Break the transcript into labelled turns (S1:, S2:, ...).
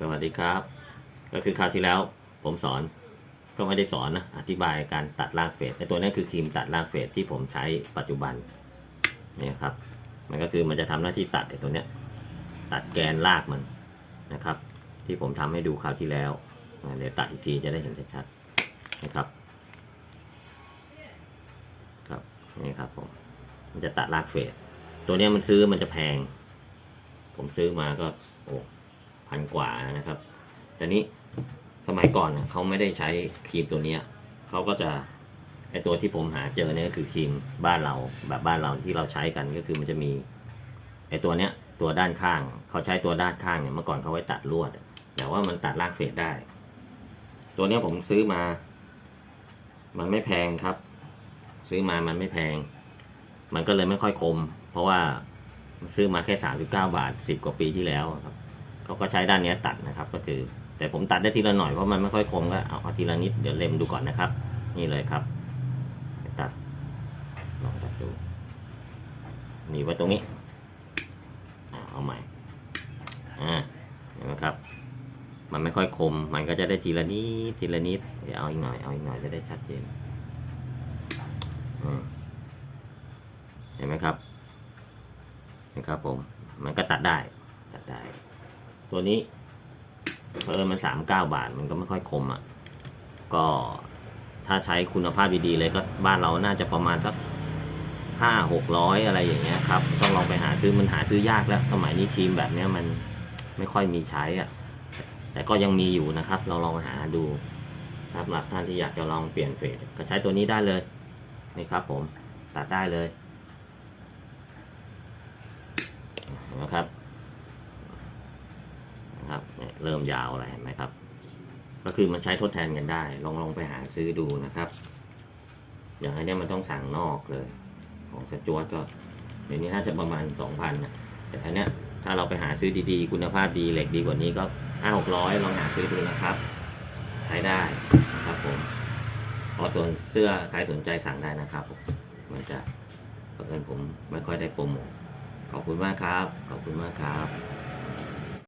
S1: สวัสดีครับ ก็คือคราวที่แล้วผมสอนก็ไม่ได้สอนนะอธิบายการตัดรากเฟสไอตัวนี้คือครีมตัดรากเฟสที่ผมใช้ปัจจุบันนี่ครับ มันก็คือมันจะทำหน้าที่ตัดไอตัวเนี้ยตัดแกนรากมันนะครับ ที่ผมทำให้ดูคราวที่แล้วเดี๋ยวตัดอีกทีจะได้เห็นชัดๆนะครับครับนี่ครับผมมันจะตัดรากเฟสตัวเนี้ยมันซื้อมันจะแพง ผมซื้อมาก็โอ้ พันกว่านะครับแต่นี้สมัยก่อนเขาไม่ได้ใช้ครีมตัวเนี้ยเขาก็จะไอตัวที่ผมหาเจอเนี่ยก็คือครีมบ้านเราแบบบ้านเราที่เราใช้กันก็คือมันจะมีไอตัวเนี้ยตัวด้านข้างเขาใช้ตัวด้านข้างเนี่ยเมื่อก่อนเขาไว้ตัดลวด แต่ว่ามันตัดรากเฟสได้ ตัวเนี้ยผมซื้อมา มันไม่แพงครับ ซื้อมามันไม่แพง มันก็เลยไม่ค่อยคม เพราะว่าซื้อมาแค่สามสิบเก้าบาทสิบกว่าปีที่แล้วครับ เขาก็ใช้ด้านนี้ตัดนะครับ ก็คือ แต่ผมตัดได้ทีละหน่อยเพราะมันไม่ค่อยคมก็เอาเอาทีละนิดเดี๋ยวเล็มดูก่อนนะครับ นี่เลยครับ ตัดลองตัดดูหนีบไว้ตรงนี้เอาใหม่อ่าเห็นไหมครับ มันไม่ค่อยคมมันก็จะได้ทีละนิดทีละนิดเดี๋ยวเอาอีกหน่อยเอาอีกหน่อยจะได้ชัดเจนเห็นไหมครับนะครับผมมันก็ตัดได้ตัดได้ ตัวนี้เพอมันสามเก้าบาทมันก็ไม่ค่อยคมอะ ก็ถ้าใช้คุณภาพดีๆเลยก็บ้านเราน่าจะประมาณสักห้าหกร้อยอะไรอย่างเงี้ยครับ ต้องลองไปหาซื้อมันหาซื้อยากแล้ว สมัยนี้ครีมแบบเนี้ยมันไม่ค่อยมีใช้อะ แต่ก็ยังมีอยู่นะครับ เราลองหาดูสำหรับท่านที่อยากจะลองเปลี่ยนเฟสก็ใช้ตัวนี้ได้เลยนี่ครับ ผมตัดได้เลยนะครับ นะครับเริ่มยาวอะไรเห็นไหมครับ ก็คือมันใช้ทดแทนกันได้ ลองลองไปหาซื้อดูนะครับ อย่างอันเนี้ยมันต้องสั่งนอกเลย ของสจวตก็เดี๋ยวนี้น่าจะประมาณสองพันนะแต่อันเนี้ยถ้าเราไปหาซื้อดีๆ คุณภาพดีเหล็กดีกว่านี้ก็ห้าหกร้อยลองหาซื้อดูนะครับ ใช้ได้ครับผมพอส่วนเสื้อใครสนใจสั่งได้นะครับผมมันจะเพื่อนผมไม่ค่อยได้โปรโมทขอบคุณมากครับ ขอบคุณมากครับ